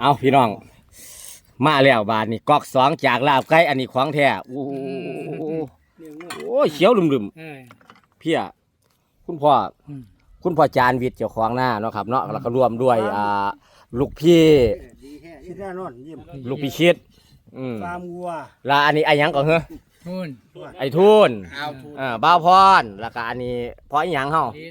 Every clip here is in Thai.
เอาพี่น้อง มาแล้วบาทนี่กอกสองจากลาบไก่อันนี้ของแท้โอ้โหเรื่องนู้นโอ้ยเขียวลืมเออๆเพียคุณพ่ออมคุณพ่อจานวิทย์เจ้าของหน้าเนาะครับเนาะแล้วก็รวมด้วยอ่าลูกพี่ดีแค่ที่แน่นอนยิ้มลูกพี่ชิดอืมฟาร์มวัวแล้วอันนี้ไอ้หยังก่อนเหรอนู่นไอ้ทุนเอาทุนอ่าบ้าวพรแล้วก็อันนี้พ่ออีหยังเฮาดี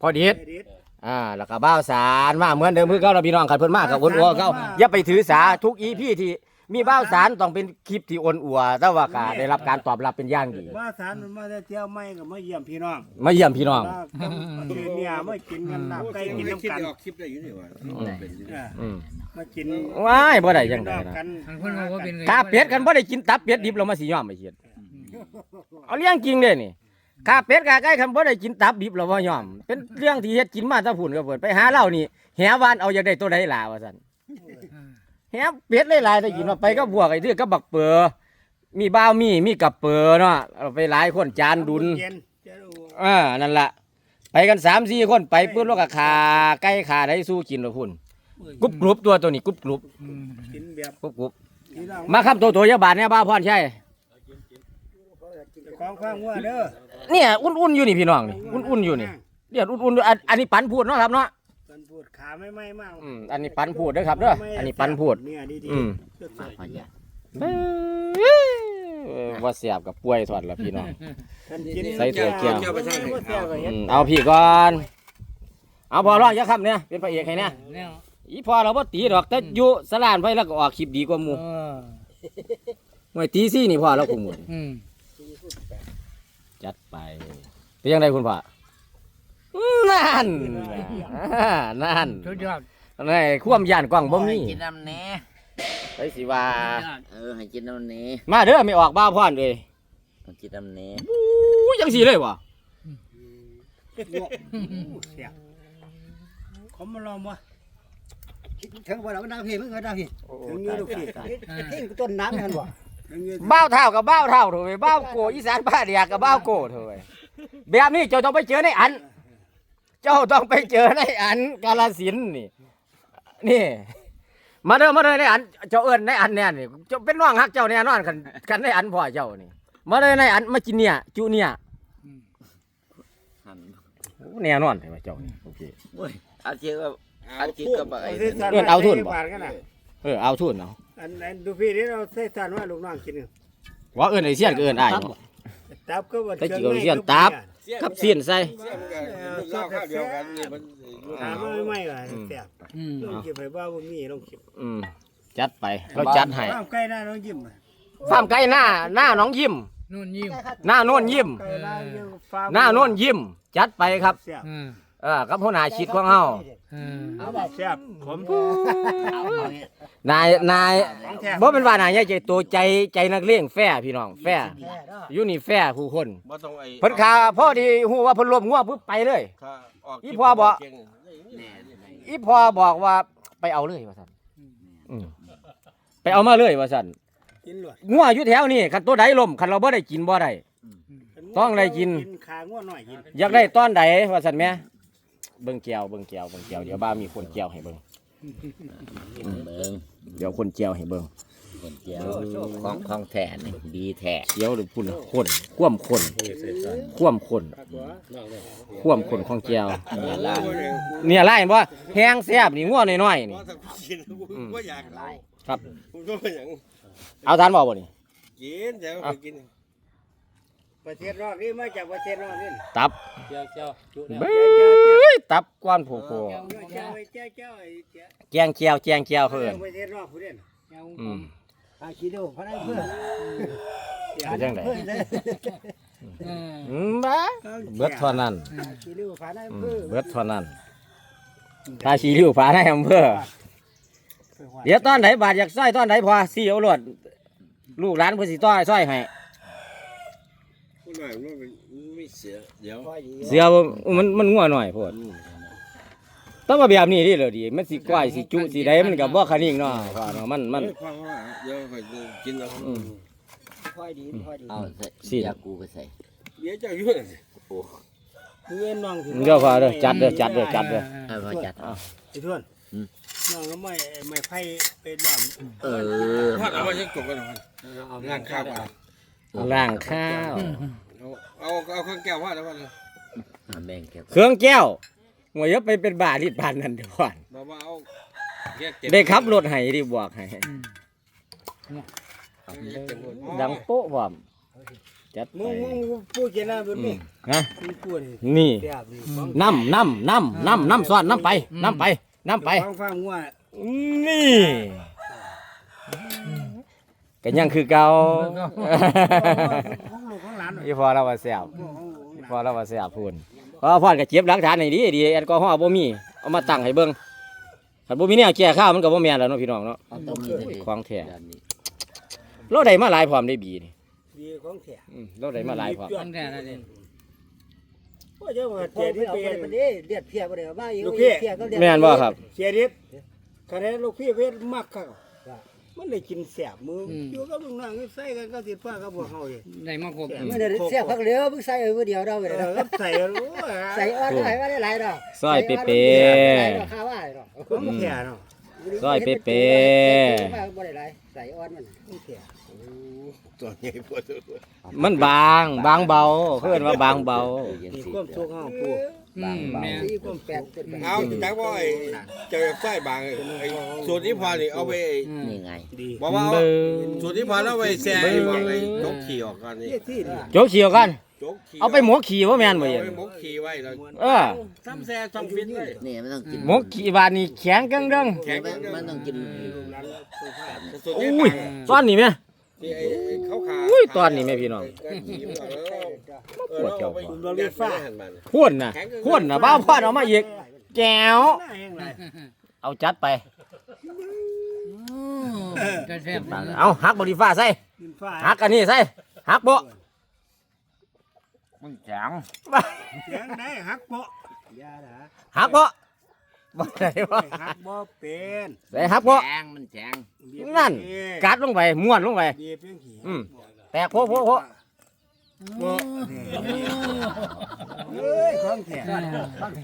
พ่อดิษเด็ด อ่าแล้วก็บ้าวสารมาเหมือนเดิมคือเก่าเราพี่น้องกันเพิ่นมากกับอ้นอัวเก่าอย่าไปถือสาทุกอีพี่ที่มีบ้าวสารต้องเป็นคลิปที่อ้นอัวแต่ว่าก็ได้รับการตอบรับเป็นอย่างดีมาสารมันมาได้เที่ยวไม่ก็มาเยี่ยมพี่น้องมาเยี่ยมพี่น้องมาต้องกินเนี่ยมากินกันลาบไก่กินน้ำกันออกคลิปได้อยู่นี่ว่าเป็นอยู่เอออืมมากินว้ายบ่ได้จังไดพี่น้อนะกันทางคนบอกว่าเป็นข้าเป็ดกันบ่ได้กินตับเป็ดดิบเรามาสิยอมไปเฮ็ดเอาเรื่องจริงเด้นี่ ข้าเป็ดข้าไก่คันบ่ได้กินตับดิบเราบ่ยอม เป็นเรื่องที่เฮ็ดกินมาตะพุ่นก็เพิ่นไปหาเหล้านี่แหวานเอาอยากได้ตัวใดล่ะว่าซั่นแฮมเป็ดหลายๆได้ยินว่าไปก็บวกไอ้ที่ก็บักเปือมีบ้าวมีมีกับเปือเนาะเอาไปหลายคนจานดุนอ่านั่นละไปกันสามสี่คนไปปุ๊บแล้วก็ขาไก่ขาได้สู้กินเลยพุ่นกรุบกรุบตัวตัวนี้กรุบกรุบกินแบบกรุบกรุบมาครับตัวตัวยาบาทเนี่ยบ้าวพรใช่ ของข้างวัวเด้อเนี่ยอุ่นๆอยู่นี่พี่น้องนี่อุ่นๆอยู่นี่เดี๋ยวอุ่นๆอยู่อันอันนี้ปันพูดเนาะครับเนาะกันพูดขาไม่ไหม้มากอืมอันนี้ปันพูดเด้อครับเด้ออันนี้ปันพูดเนี่ยดีอืมๆสดเบ้อว่าเสียบกับป่วยถอดละพี่น้องๆท่านกินใส่ถั่วเจียวบ่ใส่บ่ใส่ก็เฮ็อืดมเอาพี่ก่อนเอาพอร้องจะคำเนี่ยเป็นพระเอกให้เนี่ยแล้วอีพอเราบ่ตีดอกแต่อยู่สลานไปแล้วก็ออกคลิปดีกว่าหมู่เออหน่วยตีซี่นี่พอแล้วกูหมู่อืม จัดไปเป็นยังไงคุณพ่อนั่นอ่านั่นสุดยอดนี่ความย่านกว้างบ่มีกินน้ำแหน่ไปสิว่า เออให้กินน้ำแหน่มาเด้อไม่ออกบ้าพรเลยกินน้ำแหน่อู้ยังสิเลยบ่เสียขมมาลองบ่ถึงวันเราน้ำพี่มึงก็น้ำพี่ถึงนี้ลูกพี่ที่ต้นน้ำนั่นวะ ถึงนี้บ้าวเท่ากับบ้าวเท่าเถอะเว้ยบ้าวโกอีสานบ้าเดียกับบ้าวโกเถอะเว้ยแบบนี้เจ้าต้องไปเจอในอัน เจ้าต้องไปเจอในอันกาลสินธุ์นี่ นี่ มาเด้อมาเด้อในอัน เจ้าเอิ้นในอันเนี่ยนี่เจ้าเป็นน้องฮักเจ้าแน่นอนคันคันในอันพ่อเจ้านี่ มาเด้อในอันมากินเนี่ยจุเนี่ยหั่นโอ้แน่นอนเลยว่าเจ้านี่โอเค โอ้ยอาชีพก็อาชีพก็บ่ไอ้ใส่สารเอิ้นเอาทุนบ่ บาทกันน่ะ เออเอาทุนเอา อันอันดูพี่นี่เราใส่สารว่าลูกน้องกินว่าเอิ้นไอ้เสียนก็เอิ้นอ้ายเนาะตับก็บ่แต่เกี่ยวเสี้ยนตับกับเสียนใส่เล่าข้าวเดียวกันนี่มันถามว่าไม่ไม่ก็แซ่บอืมลองคิดไปว่าบ่มีลองคิดอืมจัดไปเราจัดให้ข้าวไก่หน้าน้องยิ้มฟาร์มไก่หน้าหน้าน้องยิ้มนู่นยิ้มหน้าโน่นยิ้มไก่หน้ายิ้มฟาร์มหน้าโน่นยิ้มจัดไปครับแซ่บอืม เออกับหัวหน้าชิดของเฮาอืมแซ่บผมนายนายของแท้บ่เป็นว่านายใหญ่ใจโตใจใจนักเลงแฟ้พี่น้องแฟ้อยู่นี่แฟ้ผู้คนบ่ต้องไอ้เพิ่นขาพอดีฮู้ว่าเพิ่นล้มงัวปุ๊บไปเลยค่าออกอีพ่อบอกเก่งแหน่อีพอบอกว่าไปเอาเลยว่าซั่นอืมไปเอามาเลยว่าซั่นกินหลวดงัวอยู่แถวนี้คันตัวใดล้มคันเราบ่ได้กินบ่ได้ต้องได้กินกินขางัวหน่อยกินอยากได้ตอนใดว่าซั่นแหม่ เบิ่งแก้วเบิ่งแก้วเบิ่งแก้วเดี๋ยวบ้ามีคนแก้วให้เบิ่งเบิ่งเดี๋ยวคนแก้วให้เบิ่งคนเจียวของของแท้นี่ดีแท้เดี๋ยวหรือพุ่นคนคว่ำคนคว่ำคนคว่ำคนของแก้วเนี่ยล่ะเนี่ยไล่เห็นบ่แห้งแซ่บนี่งัวน้อยๆนี่กินกูก็อยากไล่ครับกูก็บ่อยากเอาทานบ่บ่นี่กินแต่ว่ากิน ประเทศนอกนี่มาจากประเทศนอกนี่ตับเจ้าเจ้าจุดเบ้ยตับก้อนโผโผเจ้าเจ้าเจ้าเจ้าไอ้เจ้าแกงแก้วแกงแก้วเพิ่นประเทศนอกผู้เด่นอืมอาชีดูพระได้เพื่อนเป็นจังไดเพื่อนเลยเอออืมบ้าเบิดเท่านั้นอาชีดูพระได้อืมเพื่อนเบิดเท่านั้นถ้าชีริ้วฟ้าในอำเภอเดี๋ยวตอนไหนบาดอยากซอยตอนไหนพอสิเอารวดลูกหลานเพิ่นสิต้อยซอยให้กู หน่อยมันไม่เสียเดี๋ยวเสือบ่มันมันงัวหน่อยโพดต้องมาแบบนี้ดิเลยดีมันสิก้อยสิจุสิใดมันก็บ่คันนิ่งเนาะพ่อเนาะมันมันเฮ้ยฟังว่าเดี๋ยวค่อยกินแล้วอืมค่อยดีค่อยดีเอาใส่สิยากูไปใส่เดี๋ยวเจ้าอยู่นั่นสิผู้เด่นน้องเดี๋ยวพอเด้อจัดเด้อจัดเด้อจัดเด้อเอาพอจัดเอาไอ้ทวนน้องก็ไม่ไม่ไผ่เป็นดเออพอดเอาไว้ยังจบกันหน่อยำเอาล้างข้าวอะ ล่างข้าว เอาเอาเอาข้างแก้วว่าแล้วว่าแบ่งแก้วเครื่องแก้วหัวเยอะไปเป็นบาที่ปานนั่นเดี๋ยวก่อนบอกว่าเอาแยกเจ็ดได้ขับรถให้ดิบอกให้ดังโป๊ะพร้อมจัดไปมึงมึงพูดเจน่าแบบนี้ฮะมึงพูดนี่นี่เสียบนี่ฟังน้ำน้ำน้ำน้ำน้ำซ้อนน้ำไปน้ำไปน้ำไป ฟังฟังว่านี่ ก็ยังคือเก่าของลูกของหลานหน่อยอีพอเราว่าแซ่บของลูกของหอีลานพอเราว่าแซ่บพูนเพราะว่าพ่อนก็เจ็บหลักฐานให้ดีดีแอลกอฮอล์บ่มีเอามาตั้งให้เบิ่งคันบ่มีแนวแก้ข้าวมันก็บ่แม่นแล้วเนาะพี่น้องเนาะเอาต้มนี่เลยของแท้ด้านนี้เราได้มาหลายพร้อมได้บีนี่ดีของแท้อืมเราได้มาหลายพร้อมมันแค่นั้นเองว่าเจ้าว่าพอเสียไปดิเอาเป็ไปนมันนี่เลียดเพียบ่ได้เอามาอีกลูกพี่เพียก็เลียดแม่นบ่ครับเสียดิคะแนนลูกพี่เวทมากครับ มันได้กินแสบมืออยู่กับลุงนางใส่กันก็ติดฟ้ากับพวกเฮาเองได้มาครบมันได้เสียบพักเหลือมึงใส่เอาไว้เดียวเราไปเอเลยอใส่โอ้ยใส่อ้อนได้ว่าได้หลายดอกซอยเป๊ะข้าวว่าดอกของแท้เนาะซอยเป๊ะบ่ได้หลายใส่อ้อนมันของแท้ตัวใหญ่ปวดๆมันบางบางเบาเพิ่นว่าบางเบามีความสุขเฮาปู่ อืมแม่สีความแปลกขึ้นไปเอาจักว่าไอ้เจ้าไส้บางไอ้ส่วนที่พอนี่เอาไปนี่ไงดีบอกว่าเอาเบิ่งส่วนที่พอแล้วไปแซ่ไอ้บอกไอ้จกขี่ออกกันนี่เยี่ยที่ดีโจกเขียวกัน จกขี่เอาไปหมกขี่ว่าแม่นบ่เอาเย็นไปหมกขี่ไว้แล้วเออซ้ำแซ่ซ้ำฟิตเลยนี่มันต้องกินหมกขี่บานนี่แข็งกังเด้งแข็งมันมันต้องกิน ส่วนโอ้ที่ยตอนนี้แม่ ที่ไอ้เขาขาอุ้ยตอนนี้แม่พี่น้อง ปวดเจ้าหันมันพ่นน่ะพ่นน่ะบ้าพ่อนเอามาอีกแก้วหน้าแห้งไรเอาจัดไปจะแซ่บเอาหักบริฟ้าใส่กินฟ้าหักอันนี้ใส่หักบ่มันแข็งเสียงได้หักเปาะยาดาหักบ่ บ่ได้บ่หักบ่เป็นใส่หักบ่แจงมันแจงนั่น กัดลงไปม้วนลงไปดีเพียงขี้อืม แตกโพะโพะโพะบ่เอ้ยของแท้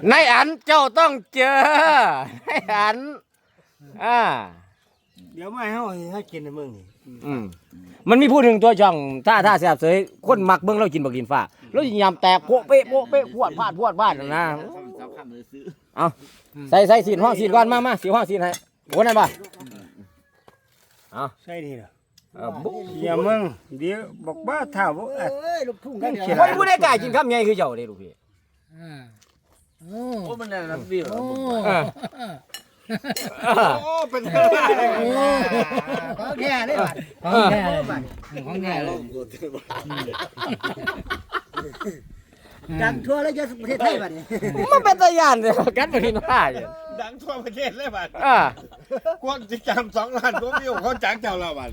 ในอันเจ้าต้องเจอในอันอ่าเดี๋ยวมาให้เฮาให้กินในเมืองนี่อืมมันมีผู้หนึ่งตัวช่องถ้าถ้าแซ่บเสยคนมักเบิ่งเรากินบักดินฟ้าเราสิยำแตกโพะเป๊ะโพะเป๊ะพวดพาดพวดพาดนั่นนะ สำคัญมือซื้อใส่ใส่สีนห้องสีนก่อนมามาสีห้องสีนให้โอ้นั่นป่ะใช่นี่ล่ะเออบุ๊อย่ามึงเดี๋ยวบอกบ้าเท่าบ่อะเอ้ยลูกทุ่งกันเดียวคนผู้ใดกล้ากินคำใหญ่คือเจ้าเด้ลูกพี่อ่าโอ้โอ้มันน่ะวิวโอ้เออโอ้เป็นของแท้เลยบัดของแท้เลยของแท้เลย ดังทั่วแล้วจะประเทศไทยบัดนี้มันเป็นตะยานเลยกันบักดินฟ้าเนี่ยดังทั่วประเทศเลยบัดอ่ากวางจิจำสองล้านกว่าวิวเขาจักเจ้าแล้วบัด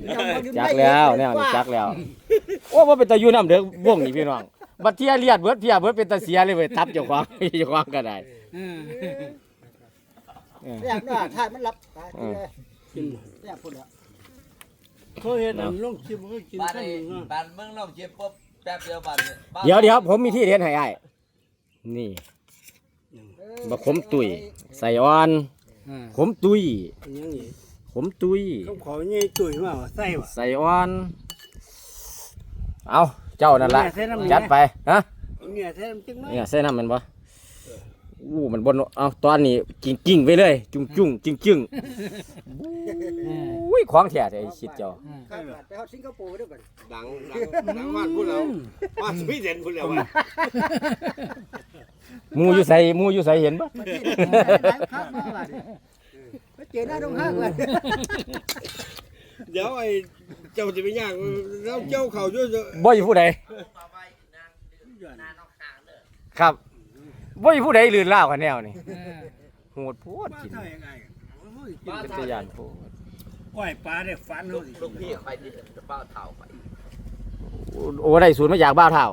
จักแล้วแนวนี้จักแล้วโอ้ว่าเป็นตะยูน้ำเด้อวงนี่พี่น้องบัดเทียเลียดเบิดเทียเบิดเป็นตะเสียเลยเว้ยทับเจ้าของเจ้าของก็ได้อืมแซ่บเนาะทานมันรับตายเลยแซ่บพุ่นละเขาเฮ็ดอันลงคลิปมันก็กินบ้านข้าวนี้หนึ่งบ้านเมืองนอกเจ็บปุ๊บแป๊บเดียวบ้านนี้เดี๋ยวเดี๋ยวผมมีที่เรียนให้อ้ายนี่บักขมตุยใส่อ่อนอ่าขมตุยอันยังนี่ขมตุยเขาขอใหญ่ตุ๋ยมาว่าใส่ว่ะ ใส่อ่อน เอาเจ้านั่นละใส่น้ำนี่จัดไปฮะเนี่ยแท้มันจังน้อย เนี่ยใส่น้ำมันบ่ อู้มันบนเอาตอนนี้กิ่งกิ่งๆไปเลย จุ่งจุ่งจึงจึงอุ้ยของแท้แต่ไอ้ชิดเจ้าครับบัดไปฮอดสิงคโปร์ด้วยบัดดังดังดังวาดพูดเราวาดสวีเดนพูดแล้วว่าหมูอยู่ใส่หมูอยู่ใส่เห็นปะมาที่นี่ครับมาบัดนี้มาเจอหน้าตรงห้างบัดเดี๋ยวไอ้เจ้าจะไปย่างแล้วเจ้าเขาช่วยบ่อยู่ผู้ใดครับ บ่อยู่ผู้ใดลื่นล่าวกันแนวนี่อ่าโหดโพดบ้ากินเท่ายังไงโอ้ยกินเป็นตะยานโพดก้อยปลาได้ฟันเฮาสิลูกพี่ไปดิเป้าเท่าไปโอ้ได้สูตรมาจากบ้าวเท่า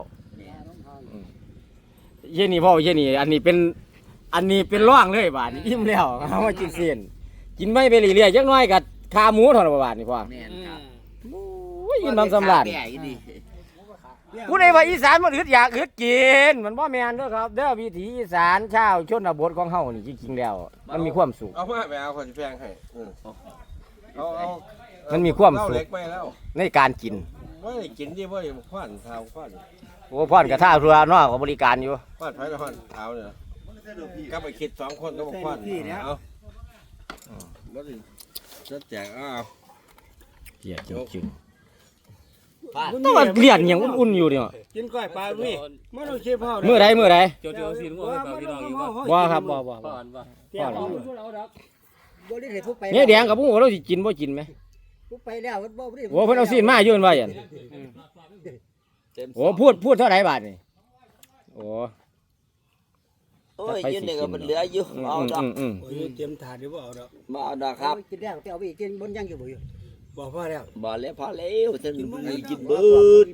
เย็นนี่พ่อเย็นนี่อันนี้เป็น อันนี้เป็นร่องเลยบาดนี้อิ่มแล้วเอามากินเส้นกินไม่ไปเรื่อยๆจักหน้อยกับขาหมูเท่านั้นบาดนี่พ่อแม่นครับโอ้ยยินบางสำลัดแก่อีดี ผู้ใดว่าอีสานมันอึดอยากอึดกินมันบ่แม่นเด้อครับเด้อวิถีอีสานชาวชนบทของเฮานี่จริงๆแล้ว มันมีความสุข เอามาไปเอาคนที่แพงให้เออเอาเอามันมีความเล่าสุเล็ขกไปแล้วในการกินว่าได้กินที่ว่าอย่างขวานเท้าขวานโอ้พ่อนกระท่าเรือเนอกก็บริการอยู่ขวานไผ่ละขวานเท้าเนี่ยก็ไปคิดสองคนก็บอกขวานเอาบ่ได้จะแจกอ้าว เกลียดจริงพลาดๆ ต้องมาเลี้ยงอย่างอุ่นๆอยู่เนี่ยกินก้อยปลาลุยไม่ต้องเชื่อพ่อมื้อใดมื้อใดโจโจสิรู้ว่าพี่น้องอีกว่าบ่ครับบ่บ่พ่อบ่อันว่าพ่อเราบ่ได้เห็นผู้ไปเนี่ยแดงกับผู้เราสิกินบ่กินไหมผู้ไปแล้วมันบ่ได้โอ้เพิ่นเอาซีนมาอยู่นั่นว่าหยังเต็มโอ้พูดพูดเท่าไหร่บาทนี่โอ้โอ้ยยืนเด็กก็มันเหลืออยู่อืมเอาดอกอืมอืมโอ้ยเตรียมถาดเดี๋ยวบ่เอาดอกมาเอาดอกครับกินแล้วไปเอาไปกินบนยังอยู่บ่อยู่ บอกพ่อแล้วบ่แล้วพอแล้วถึงกินเบิด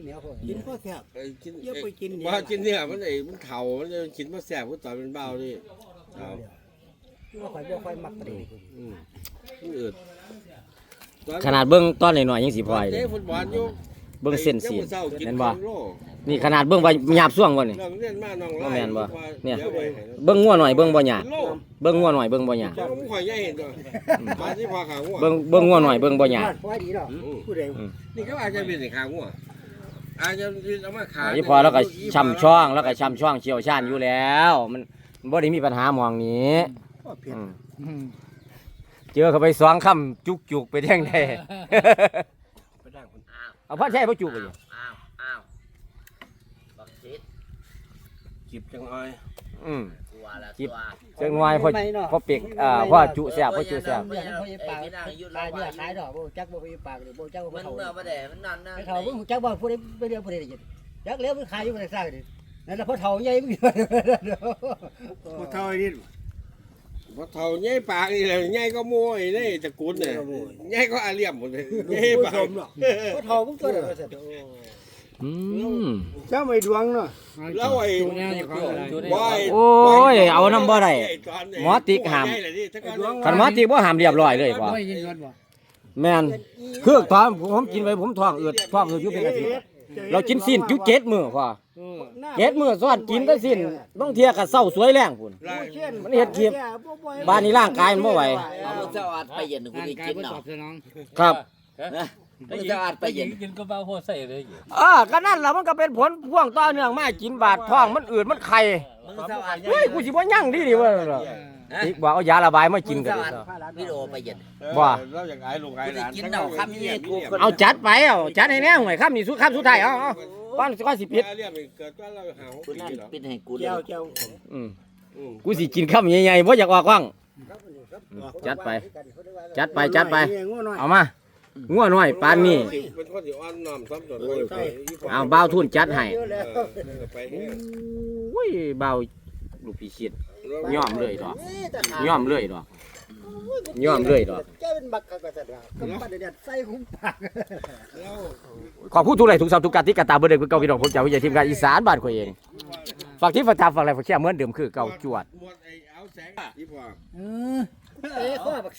กินพ่อแซ่บไอ้กินอย่าไปกินเนี่ยว่ากินเนี่ยมันไอ้มันเข่ามันจะกินมาแสบมันต่อยเป็นเบาดิเอาว่าข่อยบ่ค่อยมักปานใดอืมมันอืดขนาดเบิ่งตอนน้อยๆยังสิพออยู่เตะฟุตบอลอยู่ เบิ่งเส้นสียังมื้อเช้ากิเห็นบ่ครึ่งโลนี่ขนาดเบิ่งว่าหยาบส่วงบ่นี่เราเรียนมาน้องบ่แม่นบ่เนี่ยดี๋วไปเบิ่งงัวหน่อยเบิ่งบ่หยาบโลเบิ่งงัวหน่อยเบิ่งบ่หยาบเจ้าผมข่อยใหญ่เห็นตัวมาที่พาขาหัวเบิ่งเบิ่งงัวหน่อยเบิ่งบ่หยาบพอดีเนาะอืมผู้ใดนี่ก็อาจจะเป็นขาหัวอาจจะเป็นเอามาขาอันนี้พอแล้วก็ช่ำช่องแล้วก็ช่ำช่องเชี่ยวชาญอยู่แล้ว มันมันบ่ได้มีปัญหาหมองนี้พ่อเพียรอืมอืมเจอเข้าไปสองคำจุกจุกๆไปแท่งได้ไปดังคน เอาพ่อใช่พ่อจุกไปอยู่อ้าวอ้าวบักจิตจิบจังอ้อยอืมตัวละจิบ ตัวจังหน่อยพ่อพ่อเป็กอ่าพ่อจุแซ่บพ่อจุแซ่บเรื่องพ่อใหญ่ปากขายเนื้อขายดอกบ่จักบ่มีปากบ่จักบ่มันเท่าเมื่อประเดี๋ยวมันนั่นนะไอ้เท่าบ่จักบ่ผู้ใดบ่ได้ผู้ใดได้ยินจักแล้วมันขายอยู่ในซากนี่นั่นล่ะพ่อเฒ่าใหญ่มึงพ่อเท่าไอ้นี่ พอเท่าใหญ่ปากนี่แหละใหญ่ก็โม่ไอ้นี่ตระกูลเนี่ยใหญ่ก็อาเลียมหมดเลยใหญ่ผู้ปากชมเนาะพ่อเฒ่ามึงตัวเด้อซั่นอืมเจ้าไม่ดวงเนาะแล้วไอ้จูเนี่ยจะของอะไรบอยโอ้ยเอาน้ำบ่ได้หมอติ๊กห้ามคันหมอตีบ่ห้ามเรียบร้อยเลยพ่อไม่ยินรถบ่แม่นคือตอนผมกินไปผมท้องอืดท้องอืดอยู่เป็นอาทิตย์เรากินสิ้นจุเจ็ดมื้อพ่อ เจ็ดมื้อซ้อนกินแต่สิ้นบางเที่ยก็เศร้าสวยแรงพุ่น มันเฮ็ดเกียบบ้านนี้ร่างกายมันบ่ไหว เอามันจะอาดไปเย็นกูร่างได้กายกินบ่ตเนาะอบสนองครับนะมันจะอาดไปเย็นกินก็เบาโหดใส่เลยอ่าก็นั่นแหละมันก็เป็นผลพ่วงต่อเนื่องมากินบาดท้องมันอืดมันไข่มึงจะอาดเฮ้ยกูสิบ่ยั่งดีดิเว่าเอออีกบอกเอายาระบายมากินมึงกันจะดิอาดวิดีโอไปเย็นเราอยากไอ้ลูกไอ้หลานกินเนาะคำนี้กูเอาจัดไปเอาจัดให้แน่ห่วยครับนี่สุดครับสุดท้ายเอาเอา ก่อนก่อนสิปิดเรียกเกิดว่าเราหากูนั่นปิดให้กูเลเจ้ายเจ้าอืมกูสิกินข้าวใหญ่ๆบ่อยากออกกล้องจัดไป จัดไปจัดไป เอามางัวน้อยปานนี้เป็นคนที่อ่อนน้อมซ้ำจนเอาบ่าวทุนจัดให้ไปอุ้ยบ่าวลูกพี่ชิดย่อมเลยดอกย่อมเลยดอก ย่อมเลยดอกแกเป็นบักกะกะซั่นว่ากำปั้นเด็ดใส่หุ้มปากขอบคุณทุกไลค์ทุกสาวทุกการที่กระตาเบอร์เด็กเพื่อเก่าพี่น้องผมจากวิทยาทีมงานอีสานบ้านข่อยเองฝากที่ฝากตาฝากอะไรฝากแค่เหมือนเดิมคือเก่าจวด